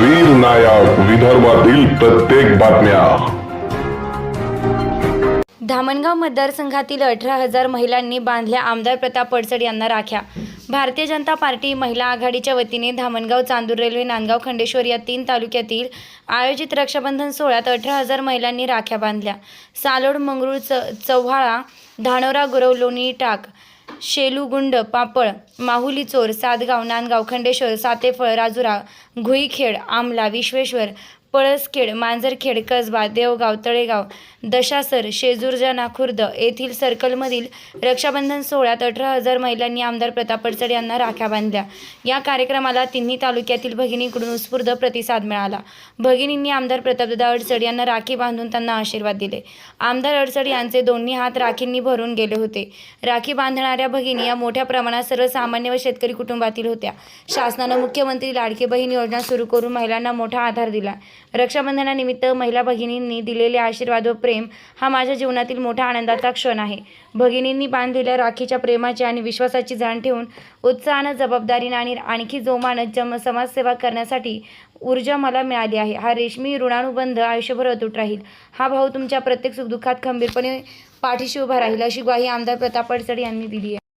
वीर नायक विदर्भातील प्रत्येक बातम्या. धामणगाव मतदारसंघातील अठरा हजार महिलांनी बांधल्या आमदार प्रताप पडसड यांना राख्या. भारतीय जनता पार्टी महिला आघाडीच्या वतीने धामणगाव चांदूर रेल्वे नांदगाव खंडेश्वर या तीन तालुक्यातील आयोजित रक्षाबंधन सोहळ्यात अठरा हजार महिलांनी राख्या बांधल्या. सालोड मंगरूळ च चव्हाळा धानोरा गुरव लोणी टाक शेलुगुंड पापळ माहुली चोर सातगाव नांदगाव खंडेश्वर सातेफळ राजुरा घुईखेड आमला विश्वेश्वर पळसखेड मांजरखेड कसबा देवगाव तळेगाव दशासर शेजूरजना खुर्द येथील सर्कलमधील रक्षाबंधन सोहळ्यात अठरा हजार महिलांनी आमदार प्रताप पडसड यांना राख्या बांधल्या. या कार्यक्रमाला तिन्ही तालुक्यातील भगिनींकडून उत्स्फूर्त प्रतिसाद मिळाला. भगिनींनी आमदार प्रतापदादा अडसड यांना राखी बांधून त्यांना आशीर्वाद दिले. आमदार अडसड यांचे दोन्ही हात राखींनी भरून गेले होते. राखी बांधणाऱ्या भगिनी या मोठ्या प्रमाणात सर्वसामान्य व शेतकरी कुटुंबातील होत्या. शासनानं मुख्यमंत्री लाडकी बहीण योजना सुरू करून महिलांना मोठा आधार दिला. रक्षाबंधनानिमित्त महिला भगिनींनी दिलेले आशीर्वाद व प्रेम हा माझ्या जीवनातील मोठा आनंदाचा क्षण आहे. भगिनींनी बांधलेल्या राखीच्या प्रेमाची आणि विश्वासाची जाण ठेवून उत्साहानं जबाबदारीनं आणि आणखी जोमानं जम समाजसेवा करण्यासाठी ऊर्जा मला मिळाली आहे. हा रेशमी ऋणानुबंध आयुष्यभर अतूट राहील. हा भाऊ तुमच्या प्रत्येक सुखदुःखात खंबीरपणे पाठीशी उभा राहील अशी ग्वाही आमदार प्रताप पडसड यांनी दिली आहे.